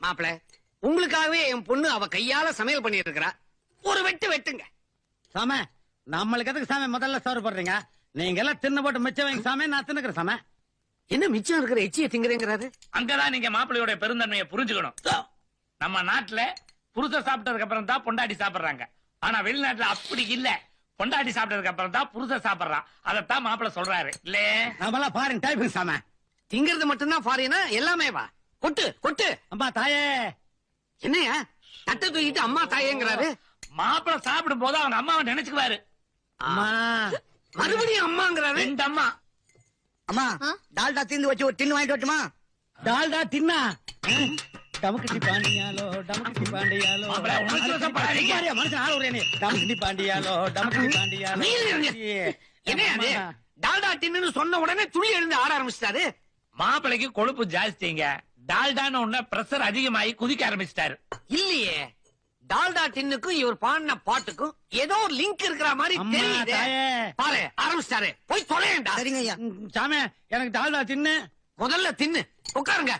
மாப்பிள உங்களுக்காகவே என் பொண்ணு அவ கையால சமையல் பண்ணிட்டு இருக்கறா ஒரு வெட்டு வெட்டுங்க. சாம நம்மளுக்கு எதுக்கு சாமி முதல்ல சோறு போடுறீங்க? நீங்க எல்லாம் தின்னு போட்டு மிச்சம் வைங்க சாமி நான் தின்னுக்கிறேன் சாம. என்ன மிச்சம் இருக்கிற எச்சிய திங்குறேங்கிறாரு? அங்கதான் நீங்க மாப்பிள்ளையோட பெருந்தன்மையை புரிஞ்சுக்கணும். நம்ம நாட்டுல புருஷ சாப்பிட்டதுக்கு அப்புறம் தான் பொண்டாட்டி சாப்பிடுறாங்க. ஆனா வெளிநாட்டுல அப்படி இல்ல. பொண்டாட்டி சாப்பிட்டதுக்கு அப்புறம் தான் புருஷ சாப்பிடுறான். அதத்தான் மாப்பிள்ளை சொல்றாரு. இல்லே நம்மளாம் பாருங்க டைப்புங்க சாம. திங்கிறது மட்டும்தான் ஃபாரினா எல்லாமே வா. கொட்டு கொட்டு. அம்மா தாயே. என்னையா தட்டை தூக்கிட்டு அம்மா தாயேங்கிறாரு. மாப்பிள்ளை சாப்பிடும் போது அவங்க அம்மாவை நினைச்சுக்குவாரு. அம்மா. மறுபடியும் அம்மாங்கிறாரு. ரெண்டு அம்மா. அம்மா டால்டா தீந்து வச்சு ஒரு டின்னு வாங்கிட்டு வரட்டுமா? டால்டா தின்னா டமுக்கிட்டி பாண்டியாலோ டமுக்கிட்டி பாண்டியாலோ. மனுஷன் ஆள் நீ? டமுக்கிட்டி பாண்டியாலோ டமுக்கிட்டி பாண்டியாலோ. அம்மா. டால்டா டின்னு சொன்ன உடனே துள்ளி எழுந்து ஆட ஆரம்பிச்சிட்டாரு. மாப்பிள்ளைக்கு கொழுப்பு ஜாஸ்திங்க. டால்டான்னு உடனே பிரஷர் அதிகமாகி குதிக்க ஆரம்பிச்சிட்டாரு. இல்லையே. டால்டா டின்னுக்கும் இவர் பாடின பாட்டுக்கும் ஏதோ ஒரு லிங்க் இருக்கிற மாதிரி தெரியுது. பாரு ஆரம்பிச்சிட்டாரு. போய் தொலையண்டா. சரிங்க ஐயா சாமி எனக்கு டால்டா தின்னு முதல்ல தின்னு. உட்காருங்க.